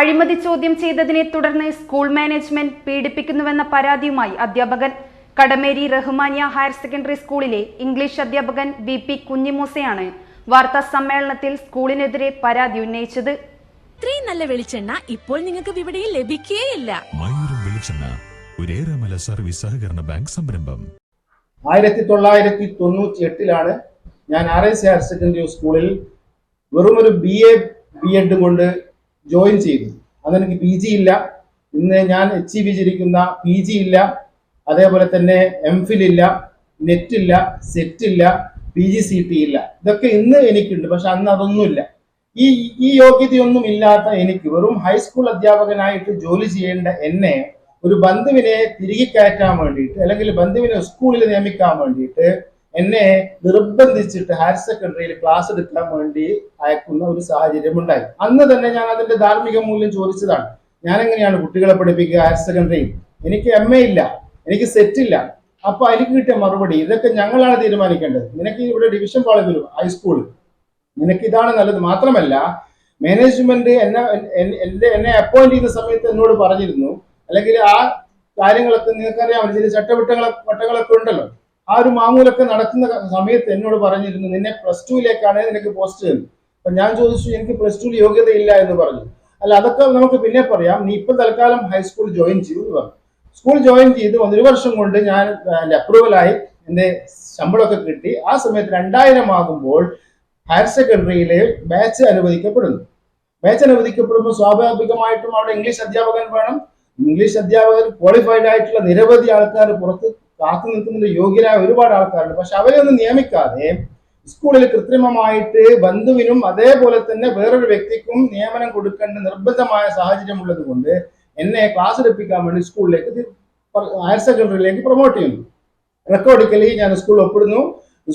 അഴിമതി ചോദ്യം ചെയ്തതിനെ തുടർന്ന് സ്കൂൾ മാനേജ്മെന്റ് പീഡിപ്പിക്കുന്നുവെന്ന പരാതിയുമായി അധ്യാപകൻ. കടമേരി റഹ്മാനിയ ഹയർ സെക്കൻഡറി സ്കൂളിലെ ഇംഗ്ലീഷ് അധ്യാപകൻ വി പി കുഞ്ഞിമൂസയാണ് വാർത്താ സമ്മേളനത്തിൽ സ്കൂളിനെതിരെ പരാതി ഉന്നയിച്ചത്. ഇത്രയും നല്ല വെളിച്ചെണ്ണ ഇപ്പോൾ നിങ്ങൾക്ക് വിപണിയിൽ ലഭിക്കുകയില്ല മയൂരം വെളിച്ചെണ്ണ ഒരേറെമല സർവീസ് സഹകരണ ബാങ്ക് സംരംഭം. ആയിരത്തി തൊള്ളായിരത്തി തൊണ്ണൂറ്റി എട്ടിലാണ് ഞാൻ ആർ എസ് ഹയർ സെക്കൻഡറി സ്കൂളിൽ വെറുമൊരു ഒരു ബി എ ബി എഡ് കൊണ്ട് ജോയിൻ ചെയ്തു. അന്ന് എനിക്ക് പി ജി ഇല്ല. ഇന്ന് ഞാൻ എച്ച് ഇ ജിരിക്കുന്ന പി ജി ഇല്ല. അതേപോലെ തന്നെ എം ഫിൽ ഇല്ല. നെറ്റ് ഇല്ല. സെറ്റ് ഇല്ല. പി ജി സി ടി ഇല്ല. ഇതൊക്കെ ഇന്ന് എനിക്കുണ്ട്. പക്ഷെ അന്ന് അതൊന്നുമില്ല. ഈ ഈ യോഗ്യതയൊന്നും ഇല്ലാത്ത എനിക്ക് വെറും ഹൈസ്കൂൾ അധ്യാപകനായിട്ട് ജോലി ചെയ്യേണ്ട എന്നെ ഒരു ബന്ധുവിനെ തിരികെ കയറ്റാൻ വേണ്ടിയിട്ട് അല്ലെങ്കിൽ ബന്ധുവിനെ സ്കൂളിൽ നിയമിക്കാൻ വേണ്ടിയിട്ട് എന്നെ നിർബന്ധിച്ചിട്ട് ഹയർ സെക്കൻഡറിയിൽ ക്ലാസ് എടുക്കാൻ വേണ്ടി അയക്കുന്ന ഒരു സാഹചര്യം ഉണ്ടായി. അന്ന് തന്നെ ഞാൻ അതിന്റെ ധാർമ്മിക മൂല്യം ചോദിച്ചതാണ്. ഞാൻ എങ്ങനെയാണ് കുട്ടികളെ പഠിപ്പിക്കുക ഹയർ സെക്കൻഡറിയിൽ എനിക്ക് എം എ ഇല്ല. എനിക്ക് സെറ്റ് ഇല്ല. അപ്പൊ എനിക്ക് കിട്ടിയ മറുപടി ഇതൊക്കെ ഞങ്ങളാണ് തീരുമാനിക്കേണ്ടത്. നിനക്ക് ഇവിടെ ഡിവിഷൻ കോളേജ് വരും ഹൈസ്കൂൾ നിനക്ക് ഇതാണ് നല്ലത്. മാത്രമല്ല മാനേജ്മെന്റ് എന്നെ എന്നെ അപ്പോയിന്റ് ചെയ്യുന്ന സമയത്ത് എന്നോട് പറഞ്ഞിരുന്നു. അല്ലെങ്കിൽ ആ കാര്യങ്ങളൊക്കെ നിങ്ങൾക്കറിയാം ചില ചട്ടവട്ടങ്ങളെ വട്ടങ്ങളൊക്കെ ഉണ്ടല്ലോ. ആ ഒരു മാമൂലൊക്കെ നടക്കുന്ന സമയത്ത് എന്നോട് പറഞ്ഞിരുന്നു നിന്നെ പ്ലസ് ടുവിലേക്കാണ് നിനക്ക് പോസ്റ്റ് തരുന്നത്. അപ്പൊ ഞാൻ ചോദിച്ചു എനിക്ക് പ്ലസ് ടുവിൽ യോഗ്യതയില്ല എന്ന് പറഞ്ഞു. അല്ല അതൊക്കെ നമുക്ക് പിന്നെ പറയാം. നീ ഇപ്പം തൽക്കാലം ഹൈസ്കൂൾ ജോയിൻ ചെയ്തു എന്ന് പറഞ്ഞു. സ്കൂൾ ജോയിൻ ചെയ്ത് ഒരു വർഷം കൊണ്ട് ഞാൻ അപ്രൂവലായി എന്റെ ശമ്പളമൊക്കെ കിട്ടി. ആ സമയത്ത് രണ്ടായിരം ആകുമ്പോൾ ഹയർ സെക്കൻഡറിയിലെ ബാച്ച് അനുവദിക്കപ്പെടുന്നു. ബാച്ച് അനുവദിക്കപ്പെടുമ്പോൾ സ്വാഭാവികമായിട്ടും അവിടെ ഇംഗ്ലീഷ് അധ്യാപകൻ വേണം. ഇംഗ്ലീഷ് അധ്യാപകർ ക്വാളിഫൈഡ് ആയിട്ടുള്ള നിരവധി ആൾക്കാർ പുറത്ത് കാത്തു നിൽക്കുന്നതിന് യോഗ്യരായ ഒരുപാട് ആൾക്കാരുണ്ട്. പക്ഷെ അവരെ ഒന്നും നിയമിക്കാതെ സ്കൂളിൽ കൃത്രിമമായിട്ട് ബന്ധുവിനും അതേപോലെ തന്നെ വേറൊരു വ്യക്തിക്കും നിയമനം കൊടുക്കേണ്ട നിർബന്ധമായ സാഹചര്യം ഉള്ളത് കൊണ്ട് എന്നെ ക്ലാസ് എടുപ്പിക്കാൻ വേണ്ടി സ്കൂളിലേക്ക് ഹയർ സെക്കൻഡറിയിലേക്ക് പ്രൊമോട്ട് ചെയ്യുന്നു. റെക്കോർഡിക്കലി ഞാൻ സ്കൂളിൽ ഒപ്പിടുന്നു.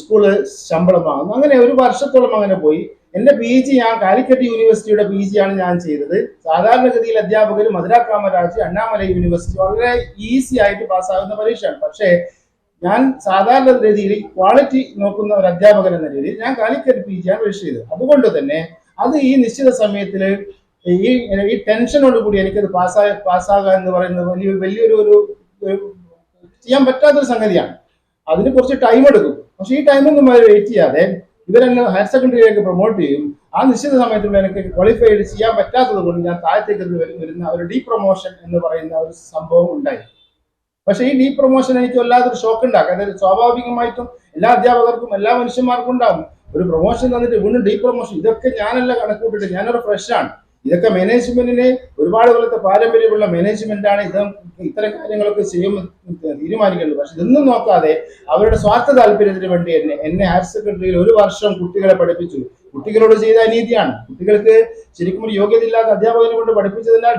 സ്കൂൾ ശമ്പളം വാങ്ങുന്നു. അങ്ങനെ ഒരു വർഷത്തോളം അങ്ങനെ പോയി. എന്റെ പി ജി ഞാൻ കാലിക്കറ്റ് യൂണിവേഴ്സിറ്റിയുടെ പി ജി ആണ് ഞാൻ ചെയ്തത്. സാധാരണഗതിയിൽ അധ്യാപകർ മധുര കാമരാജ് അണ്ണാമല യൂണിവേഴ്സിറ്റി വളരെ ഈസി ആയിട്ട് പാസ്സാകുന്ന പരീക്ഷയാണ്. പക്ഷേ ഞാൻ സാധാരണ രീതിയിൽ ക്വാളിറ്റി നോക്കുന്ന ഒരു അധ്യാപകൻ എന്ന രീതിയിൽ ഞാൻ കാലിക്കറ്റ് പി ജി ആണ് രജിസ്റ്റർ ചെയ്തത്. അതുകൊണ്ട് തന്നെ അത് ഈ നിശ്ചിത സമയത്തിൽ ഈ ഈ ടെൻഷനോട് കൂടി എനിക്കത് പാസ്സാ പാസ്സാകുക എന്ന് പറയുന്നത് വലിയ വലിയൊരു ഒരു ചെയ്യാൻ പറ്റാത്തൊരു സംഗതിയാണ്. അതിന് കുറച്ച് ടൈം എടുക്കും. പക്ഷെ ഈ ടൈമൊന്നും വെയിറ്റ് ചെയ്യാതെ ഇവരെന്നെ ഹയർ സെക്കൻഡറിയിലേക്ക് പ്രൊമോട്ട് ചെയ്യും. ആ നിശ്ചിത സമയത്തുള്ള എനിക്ക് ക്വാളിഫൈഡ് ചെയ്യാൻ പറ്റാത്തത് കൊണ്ട് ഞാൻ താഴത്തേക്ക് വരുന്ന ഒരു ഡീ പ്രൊമോഷൻ എന്ന് പറയുന്ന ഒരു സംഭവം ഉണ്ടായി. പക്ഷെ ഈ ഡീ പ്രൊമോഷൻ എനിക്ക് വല്ലാത്തൊരു ഷോക്ക് ഉണ്ടാക്കും. അതായത് സ്വാഭാവികമായിട്ടും എല്ലാ അധ്യാപകർക്കും എല്ലാ മനുഷ്യന്മാർക്കും ഉണ്ടാകും ഒരു പ്രൊമോഷൻ തന്നിട്ട് വീണ്ടും ഡീ പ്രൊമോഷൻ ഇതൊക്കെ ഞാനല്ല കണക്കൂട്ടിട്ട് ഞാനൊരു ഫ്രഷ് ആണ് ഇതൊക്കെ മാനേജ്മെന്റിന് ഒരുപാട് കൊല്ലത്തെ പാരമ്പര്യമുള്ള മാനേജ്മെന്റ് ആണ് ഇത് ഇത്തരം കാര്യങ്ങളൊക്കെ ചെയ്യുമ്പോൾ തീരുമാനിക്കേണ്ടത്. പക്ഷെ ഇതൊന്നും നോക്കാതെ അവരുടെ സ്വാർത്ഥ താല്പര്യത്തിന് വേണ്ടി എന്നെ എന്നെ ഹയർ സെക്കൻഡറിയിൽ ഒരു വർഷം കുട്ടികളെ പഠിപ്പിച്ചു. കുട്ടികളോട് ചെയ്ത അനീതിയാണ്. കുട്ടികൾക്ക് ശരിക്കും ഒരു യോഗ്യതയില്ലാത്ത അധ്യാപകനെ കൊണ്ട് പഠിപ്പിച്ചതിനാൽ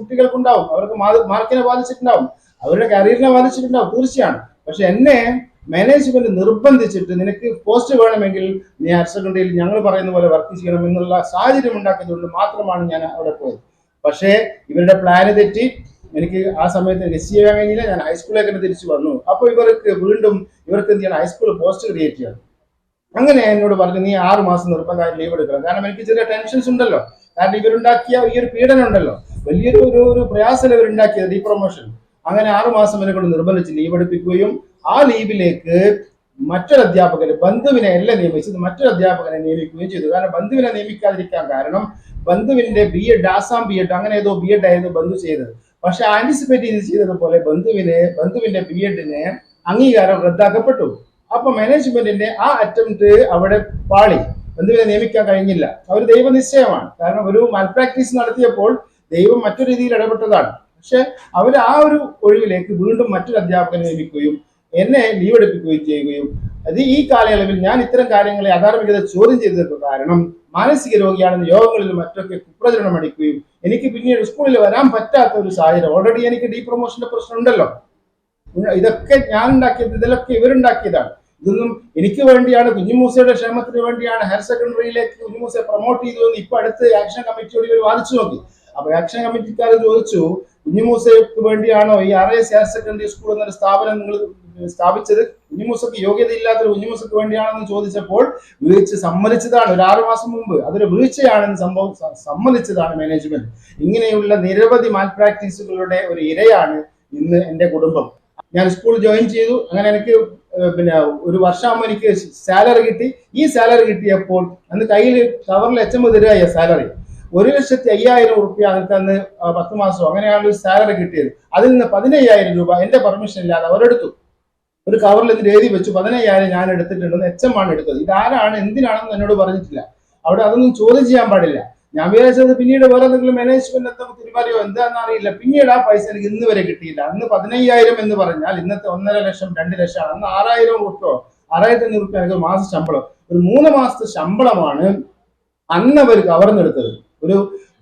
കുട്ടികൾക്ക് ഉണ്ടാവും അവർക്ക് മാർക്കിനെ ബാധിച്ചിട്ടുണ്ടാവും. അവരുടെ കരിയറിനെ ബാധിച്ചിട്ടുണ്ടാവും. തീർച്ചയാണ്. പക്ഷെ എന്നെ മാനേജ്മെന്റ് നിർബന്ധിച്ചിട്ട് നിനക്ക് പോസ്റ്റ് വേണമെങ്കിൽ നീ ഹയർ സെക്കൻഡറിയിൽ ഞങ്ങൾ പറയുന്ന പോലെ വർക്ക് ചെയ്യണം എന്നുള്ള സാഹചര്യം ഉണ്ടാക്കിയതുകൊണ്ട് മാത്രമാണ് ഞാൻ അവിടെ പോയത്. പക്ഷേ ഇവരുടെ പ്ലാന് തെറ്റി. എനിക്ക് ആ സമയത്ത് എസ് ചെയ്യാൻ കഴിഞ്ഞില്ല ഞാൻ ഹൈസ്കൂളിലേക്ക് തന്നെ തിരിച്ചു വന്നു. അപ്പോൾ ഇവർക്ക് വീണ്ടും ഇവർക്ക് എന്ത് ചെയ്യണം? ഹൈസ്കൂൾ പോസ്റ്റ് ക്രിയേറ്റ് ചെയ്യണം. അങ്ങനെ എന്നോട് പറഞ്ഞു നീ ആറ് മാസം നിർബന്ധമായി ലീവ് എടുക്കണം. കാരണം എനിക്ക് ചെറിയ ടെൻഷൻസ് ഉണ്ടല്ലോ. കാരണം ഇവരുണ്ടാക്കിയ ഈ ഒരു പീഡനം ഉണ്ടല്ലോ. വലിയൊരു ഒരു ഒരു പ്രയാസം ഇവരുണ്ടാക്കിയത്? ഡീപ്രൊമോഷൻ പ്രൊമോഷൻ അങ്ങനെ ആറു മാസം എന്നെ കൊണ്ട് നിർബന്ധിച്ച് ലീവ് എടുപ്പിക്കുകയും ആ ലീവിലേക്ക് മറ്റൊരു അധ്യാപകനെ ബന്ധുവിനെ അല്ല നിയമിച്ചത് മറ്റൊരു അധ്യാപകനെ നിയമിക്കുകയും ചെയ്തു. കാരണം ബന്ധുവിനെ നിയമിക്കാതിരിക്കാൻ കാരണം ബന്ധുവിന്റെ B Ed Assam B Ed അങ്ങനെ ഏതോ ബി എഡ് ആയിരുന്നു ബന്ധു ചെയ്തത്. പക്ഷെ ആന്റിസിപ്പേറ്റ് ചെയ്ത് ചെയ്തതുപോലെ ബന്ധുവിനെ ബന്ധുവിന്റെ ബി എഡിന് അംഗീകാരം റദ്ദാക്കപ്പെട്ടു. അപ്പൊ മാനേജ്മെന്റിന്റെ ആ അറ്റംപ്റ്റ് അവിടെ പാളി. ബന്ധുവിനെ നിയമിക്കാൻ കഴിഞ്ഞില്ല. അവർ ദൈവനിശ്ചയമാണ്. കാരണം ഒരു മൽപ്രാക്ടീസ് നടത്തിയപ്പോൾ ദൈവം മറ്റൊരു രീതിയിൽ ഇടപെട്ടതാണ്. പക്ഷെ അവർ ആ ഒരു ഒഴിവിലേക്ക് വീണ്ടും മറ്റൊരു അധ്യാപകനെ നിയമിക്കുകയും എന്നെ ലീവ് എടുപ്പിക്കുകയും ചെയ്യുകയും അത് ഈ കാലയളവിൽ ഞാൻ ഇത്തരം കാര്യങ്ങളെ അധാർമികത ചോദ്യം ചെയ്തത് കാരണം മാനസിക രോഗിയാണെന്ന് യോഗങ്ങളിൽ മറ്റൊക്കെ കുപ്രചരണം അടിക്കുകയും എനിക്ക് പിന്നീട് സ്കൂളിൽ വരാൻ പറ്റാത്ത ഒരു സാഹചര്യം. ഓൾറെഡി എനിക്ക് ഡീ പ്രൊമോഷന്റെ പ്രശ്നം ഉണ്ടല്ലോ. ഇതൊക്കെ ഞാൻ ഉണ്ടാക്കിയത് ഇതിലൊക്കെ ഇവരുണ്ടാക്കിയതാണ്. ഇതൊന്നും എനിക്ക് വേണ്ടിയാണ് കുഞ്ഞുമൂസയുടെ ക്ഷേമത്തിന് വേണ്ടിയാണ് ഹയർ സെക്കൻഡറിയിലേക്ക് കുഞ്ഞുമൂസയെ പ്രൊമോട്ട് ചെയ്തു എന്ന് ഇപ്പൊ അടുത്ത് ആക്ഷൻ കമ്മിറ്റിയോട് ഇവർ വാദിച്ചു നോക്കി. അപ്പൊ ആക്ഷൻ കമ്മിറ്റിക്കാർ ചോദിച്ചു കുഞ്ഞുമൂസയ്ക്ക് വേണ്ടിയാണോ ഈ R S higher secondary school എന്നൊരു സ്ഥാപനം നിങ്ങൾ സ്ഥാപിച്ചത്? കുഞ്ഞുമൂസക്ക് യോഗ്യത ഇല്ലാത്തൊരു കുഞ്ഞുമൂസക്ക് വേണ്ടിയാണെന്ന് ചോദിച്ചപ്പോൾ വീഴ്ച സമ്മതിച്ചതാണ്. ഒരു ആറു മാസം മുമ്പ്. അതൊരു വീഴ്ചയാണെന്ന് സംഭവം സമ്മതിച്ചതാണ് മാനേജ്മെന്റ് ഇങ്ങനെയുള്ള നിരവധി മാൽ പ്രാക്ടീസുകളുടെ ഒരു ഇരയാണ് ഇന്ന് എന്റെ കുടുംബം. ഞാൻ സ്കൂൾ ജോയിൻ ചെയ്തു. അങ്ങനെ എനിക്ക് പിന്നെ ഒരു വർഷമാകുമ്പോൾ എനിക്ക് സാലറി കിട്ടി. ഈ സാലറി കിട്ടിയപ്പോൾ അന്ന് കയ്യിൽ കവറിൽ എച്ച് എം സാലറി ഒരു ലക്ഷത്തി അയ്യായിരം റുപ്യ അവർക്ക് അന്ന് പത്ത് മാസം അങ്ങനെയാണ് ഒരു സാലറി കിട്ടിയത്. അതിൽ നിന്ന് പതിനയ്യായിരം രൂപ എന്റെ പെർമിഷൻ ഇല്ലാതെ അവരെടുത്തു ഒരു കവറിൽ എന്നിട്ട് എഴുതി വെച്ചു പതിനയ്യായിരം ഞാൻ എടുത്തിട്ടുണ്ടെന്ന് എച്ച് എം ആണ് എടുത്തത്. ഇതാരാണ് എന്തിനാണെന്ന് എന്നോട് പറഞ്ഞിട്ടില്ല. അവിടെ അതൊന്നും ചോദ്യം ചെയ്യാൻ പാടില്ല. ഞാൻ വിചാരിച്ചത് പിന്നീട് വേറെ എന്തെങ്കിലും മാനേജ്മെന്റ് എന്തെങ്കിലും തീരുമാനമോ എന്താണെന്ന് അറിയില്ല. പിന്നീട് ആ പൈസ എനിക്ക് ഇന്ന് വരെ കിട്ടിയില്ല. അന്ന് പതിനയ്യായിരം എന്ന് പറഞ്ഞാൽ ഇന്നത്തെ ഒന്നര ലക്ഷം രണ്ട് ലക്ഷം അന്ന് ആറായിരം റുപ്യോ ആറായിരത്തി അഞ്ഞൂറ് റുപ്യ മാസ ശമ്പളം. ഒരു മൂന്ന് മാസത്തെ ശമ്പളമാണ് അന്ന് അവർ കവർന്നെടുത്തത് ഒരു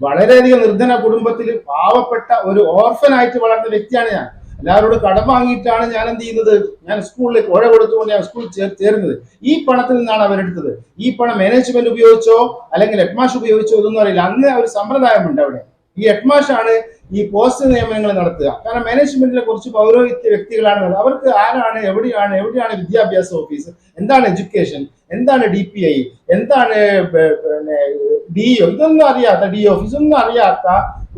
വളരെയധികം നിർധന കുടുംബത്തിൽ പാവപ്പെട്ട ഒരു ഓർഫൻ ആയിട്ട് വളർന്ന വ്യക്തിയാണ് ഞാൻ. എല്ലാവരോടും കടം വാങ്ങിയിട്ടാണ് ഞാൻ എന്ത് ചെയ്യുന്നത്? ഞാൻ സ്കൂളിൽ കുഴ കൊടുത്തുകൊണ്ട് ഞാൻ സ്കൂളിൽ ചേർ ചേരുന്നത്. ഈ പണത്തിൽ നിന്നാണ് അവരെടുത്തത്. ഈ പണം മാനേജ്മെന്റ് ഉപയോഗിച്ചോ അല്ലെങ്കിൽ ഹെഡ്മാഷ് ഉപയോഗിച്ചോ ഇതൊന്നും അറിയില്ല. അന്ന് ഒരു സമ്പ്രദായമുണ്ട് അവിടെ. ഈ എഡ്മാഷാണ് ഈ പോസ്റ്റ് നിയമനങ്ങൾ നടത്തുക. കാരണം മാനേജ്മെന്റിലെ കുറച്ച് പൗരോഹിത്യ വ്യക്തികളാണ് അവർക്ക് ആരാണ് എവിടെയാണ് എവിടെയാണ് വിദ്യാഭ്യാസ ഓഫീസ് എന്താണ് എഡ്യൂക്കേഷൻ എന്താണ് ഡി പി ഐ എന്താണ് പിന്നെ ഡി ഒ ഇതൊന്നും അറിയാത്ത ഡി ഓഫീസ് ഒന്നും അറിയാത്ത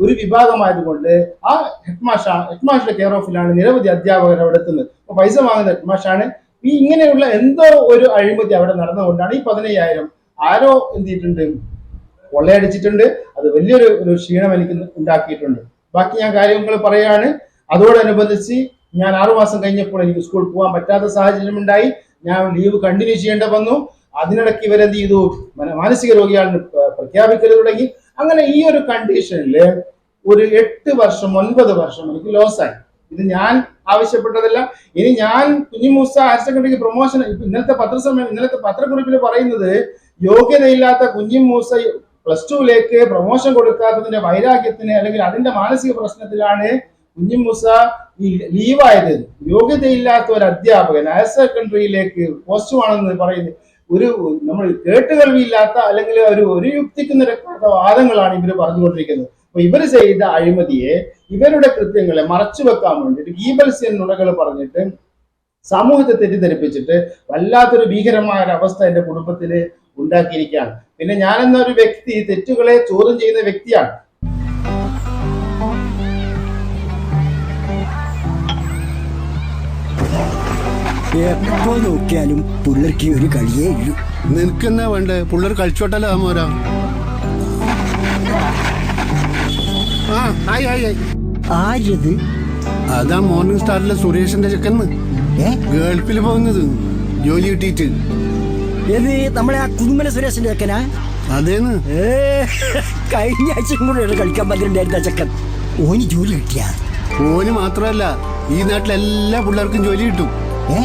ഒരു വിഭാഗമായതുകൊണ്ട് ആ ഹെഡ്മാഷ ഹെഡ്മാഷിന്റെ കെയർ ഓഫിലാണ് നിരവധി അധ്യാപകർ അവിടെ എത്തുന്നത്. അപ്പൊ പൈസ വാങ്ങുന്ന ഹെഡ്മാഷാണ് ഈ ഇങ്ങനെയുള്ള എന്തോ ഒരു അഴിമതി അവിടെ നടന്നുകൊണ്ടാണ് ഈ പതിനയ്യായിരം. ആരോ എന്ത് ചെയ്തിട്ടുണ്ട്? കൊള്ളയടിച്ചിട്ടുണ്ട്. അത് വലിയൊരു ഒരു ക്ഷീണം എനിക്ക് ഉണ്ടാക്കിയിട്ടുണ്ട്. ബാക്കി ഞാൻ കാര്യങ്ങൾ പറയാണ്. അതോടനുബന്ധിച്ച് ഞാൻ ആറുമാസം കഴിഞ്ഞപ്പോൾ എനിക്ക് സ്കൂളിൽ പോകാൻ പറ്റാത്ത സാഹചര്യം ഉണ്ടായി. ഞാൻ ലീവ് കണ്ടിന്യൂ ചെയ്യേണ്ട വന്നു. അതിനിടയ്ക്ക് ഇവരെന്ത് ചെയ്തു? മന- മാനസിക രോഗിയാണ് പ്ര- പ്രഖ്യാപിക്കൽ തുടങ്ങി. അങ്ങനെ ഈ ഒരു കണ്ടീഷനിൽ ഒരു എട്ട് വർഷം ഒൻപത് വർഷം എനിക്ക് ലോസായി ഇത് ഞാൻ ആവശ്യപ്പെട്ടതല്ല. ഇനി ഞാൻ കുഞ്ഞിമൂസ ഹയർ സെക്കൻഡറിക്ക് പ്രൊമോഷൻ ഇന്നലത്തെ പത്രസമ്മേളനം ഇന്നലത്തെ പത്രക്കുറിപ്പിൽ പറയുന്നത് യോഗ്യതയില്ലാത്ത കുഞ്ഞിമൂസ പ്ലസ് ടുവിലേക്ക് പ്രൊമോഷൻ കൊടുക്കാത്തതിന്റെ വൈരാഗ്യത്തിന് അല്ലെങ്കിൽ അതിന്റെ മാനസിക പ്രശ്നത്തിലാണ് കുഞ്ഞിമൂസ ലീവായത്. യോഗ്യതയില്ലാത്ത ഒരു അധ്യാപകൻ ഹയർ സെക്കൻഡറിയിലേക്ക് പോസ്റ്റുമാണെന്ന് പറയുന്നത് ഒരു നമ്മൾ കേട്ടുകേൾവിയില്ലാത്ത അല്ലെങ്കിൽ ഒരു ഒരു യുക്തിക്ക് നിരക്കാത്ത വാദങ്ങളാണ് ഇവർ പറഞ്ഞുകൊണ്ടിരിക്കുന്നത്. അപ്പൊ ഇവർ ചെയ്ത അഴിമതിയെ ഇവരുടെ കൃത്യങ്ങളെ മറച്ചു വെക്കാൻ വേണ്ടിയിട്ട് ഗീബൽസ്യൻ നുണകൾ പറഞ്ഞിട്ട് സമൂഹത്തെ തെറ്റിദ്ധരിപ്പിച്ചിട്ട് വല്ലാത്തൊരു ഭീകരമായ ഒരു അവസ്ഥ എന്റെ കുടുംബത്തിൽ ഉണ്ടാക്കിയിരിക്കുകയാണ്. പിന്നെ ഞാൻ എന്നൊരു വ്യക്തി തെറ്റുകളെ ചോദ്യം ചെയ്യുന്ന വ്യക്തിയാണ്. എപ്പോ നോക്കിയാലും പുള്ളർക്ക് ഒരു കളിയേ ഉള്ളൂ നിനക്കെന്നാ വേണ്ടേ? പുള്ളർ കളിച്ചോട്ടല്ലോ മോരാ? ആ ആയി ആയി ആയി. ആരത് അതാ മോർണിംഗ് സ്റ്റാറിലെ സുരേഷിന്റെ ചെക്കന്ന് ഗൾഫിൽ പോകുന്നത് ജോലി കിട്ടിയിട്ട്. ഏത് നമ്മളെ ആ കുതുമല സുരേഷിന്റെ ചെക്കനാ? അതേന്ന്. ഏ കഴിഞ്ഞ ആഴ്ച കൂടെ കളിക്കാൻ പറ്റുന്നുണ്ടായിരുന്ന ചെക്കൻ. ഓന് ജോലി കിട്ടിയ? ഓന് മാത്രമല്ല ഈ നാട്ടിലെ എല്ലാ പിള്ളേർക്കും ജോലി കിട്ടും. ഏ?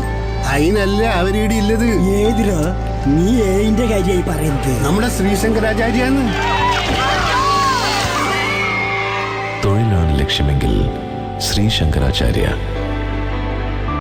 അതിനല്ല അവരീടെ ഇല്ലത്. ഏതിലോ നീ ഏതിന്റെ കാര്യമായി പറയുന്നത്. നമ്മുടെ ശ്രീശങ്കരാചാര്യാന്ന് തൊഴിലാണ് ലക്ഷ്യമെങ്കിൽ ശ്രീ ശങ്കരാചാര്യ